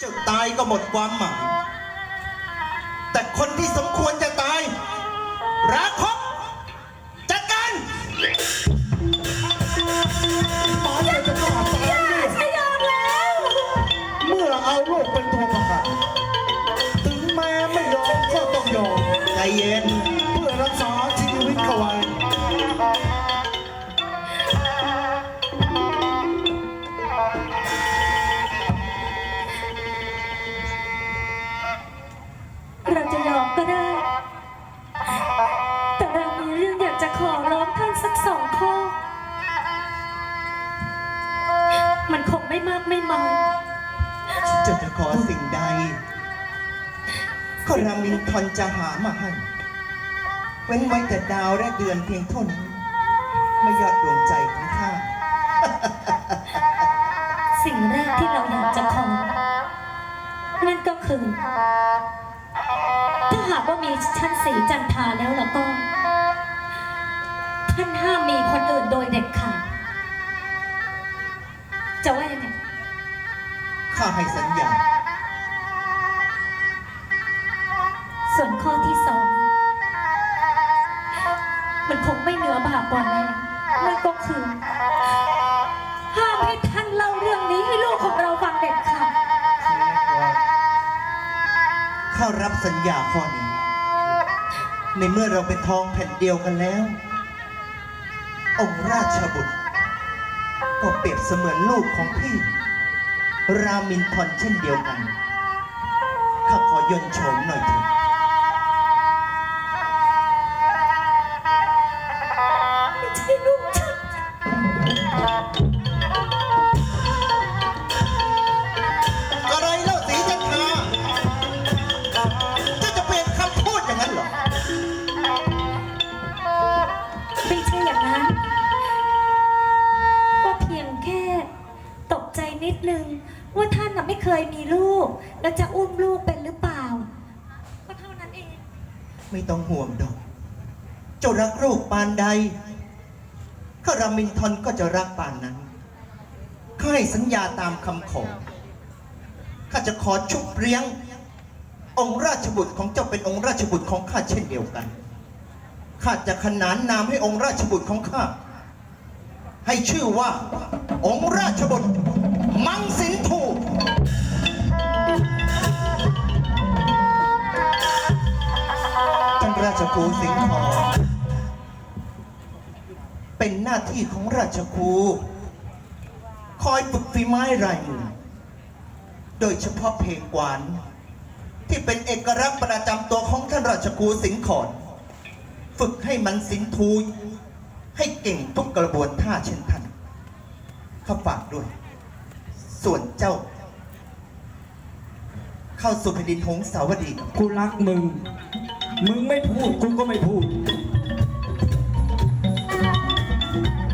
เจ้าตายก็หมดความหมาย แต่คนที่สมควรจะตายราคบจัดการหมออยากจะฆ่าตายนี่ฉันยอมแล้ว เมื่อเอาลูกเป็นตัวประกันถึงแม้ไม่ยอมก็ต้องยอมใจเย็น จ้าจะขอสิ่งใด ก็รามินทอนจะหามาให้ เว้นไว้แต่ดาวและเดือนเพียงเท่านั้น ไม่ยอดดวงใจของข้า สิ่งแรกที่เราอยากจะขอ นั่นก็คือ ถ้าหากว่ามีชั้นสีจันทาแล้วแล้วก็ ท่านห้ามมีคนอื่นโดยเด็ดขาดจะว่ายังไง ข้าให้สัญญา ส่วนข้อที่สอง มันคงไม่เหนือบากกว่าแรงนั่นก็คือ ห้ามให้ท่านเล่าเรื่องนี้ให้ลูกของเราฟังเด็ดขาดข้ารับสัญญาข้อนี้ ในเมื่อเราเป็นทองแผ่นเดียวกันแล้ว องค์ราชบุตรก็เปรียบเสมือนลูกของพี่ รามินทอนเช่นเดียวกัน ข้าขอยนต์โฉมหน่อยเถอะไม่ใช่ลูกฉันอะไรเล่าสีจันทราเจ้าจะเปลี่ยนคำพูดอย่างนั้นเหรอ ไม่ใช่อย่างนั้น ก็เพียงแค่ตกใจนิดนึง ว่าท่านน่ะไม่เคยมีลูก แล้วจะอุ้มลูกเป็นหรือเปล่าก็เท่านั้นเอง ไม่ต้องห่วงดอกเจ้ารักลูกปานใดข้ารามินทอนก็จะรักปานนั้นข้าให้สัญญาตามคำขอข้าจะขอชุบเลี้ยง องค์ราชบุตรของเจ้าเป็นองค์ราชบุตรของข้าเช่นเดียวกันข้าจะขนานนามให้องค์ราชบุตรของข้าให้ชื่อว่า องค์ราชบุตรมังสินทู ชครูสิงห์ทองเป็นหน้าที่ของราชครูคอยฝึกฝีไม้ลายมือโดยเฉพาะเพลงกวาน ที่เป็นเอกลักษณ์ประจำตัวของท่านราชครูสิงห์ขอนฝึกให้มันสินทูให้เก่งทุกกระบวนท่าเช่นท่านข้าฝากด้วย ส่วนเจ้า เข้าสู่แผ่นดินหงสาวดีกับกูรักมึง มึงไม่พูดกูก็ไม่พูด